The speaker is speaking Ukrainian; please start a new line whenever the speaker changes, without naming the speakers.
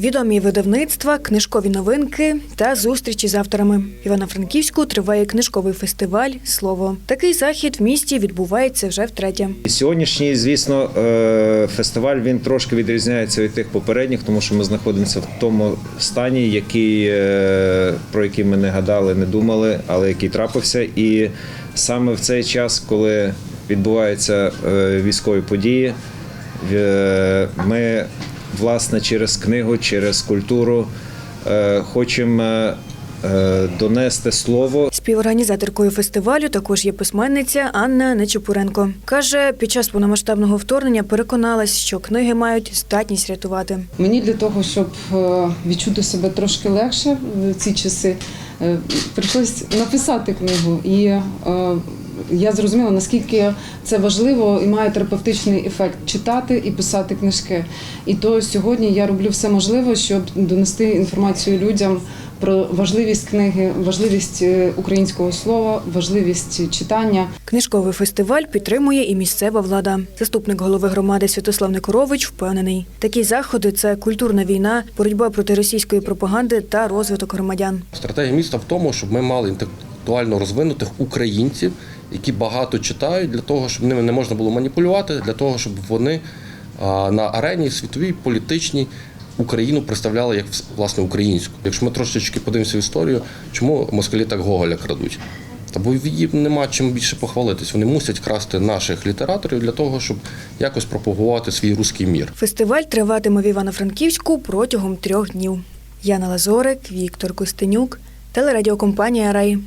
Відомі видавництва, книжкові новинки та зустрічі з авторами. Івано-Франківську триває книжковий фестиваль Слово. Такий захід в місті відбувається вже втретє.
Сьогоднішній, звісно, е, фестиваль він трошки відрізняється від тих попередніх, тому що ми знаходимося в тому стані, який, е, про який ми не гадали, не думали, але який трапився. І саме в цей час, коли відбуваються е, військові події, ми власне через книгу, через культуру е, хочемо е, донести слово
Співорганізаторкою фестивалю також є письменниця Анна Нечепуренко. Каже, під час повномасштабного вторгнення переконалась, що книги мають здатність рятувати.
Мені для того, щоб е, відчути себе трошки легше в ці часи, е, прийшлось написати книгу. І е, я зрозуміла, наскільки це важливо і має терапевтичний ефект читати і писати книжки. І то сьогодні я роблю все можливе, щоб донести інформацію людям про важливість книги, важливість е, українського слова, важливість читання.
Книжковий фестиваль підтримує і місцева влада. Заступник голови громади Святослав Никорович впевнений, такі заходи це культурна війна, боротьба проти російської пропаганди та розвиток громадян.
Стратегія міста в тому, щоб ми мали інтелектуально розвинутих українців, які багато читають, для того, щоб ними не можна було маніпулювати, для того, щоб вони на арені світовій політичній Україну представляли як власне українську. Якщо ми трошечки подивимося в історію, чому москалі так Гоголя крадуть? Та бо їм нема чим більше похвалитись. Вони мусять красти наших літераторів для того, щоб якось пропагувати свій руський мір.
Фестиваль триватиме в Івано-Франківську протягом трьох днів. Яна Лазорик, Віктор Костенюк, телерадіокомпанія Рай.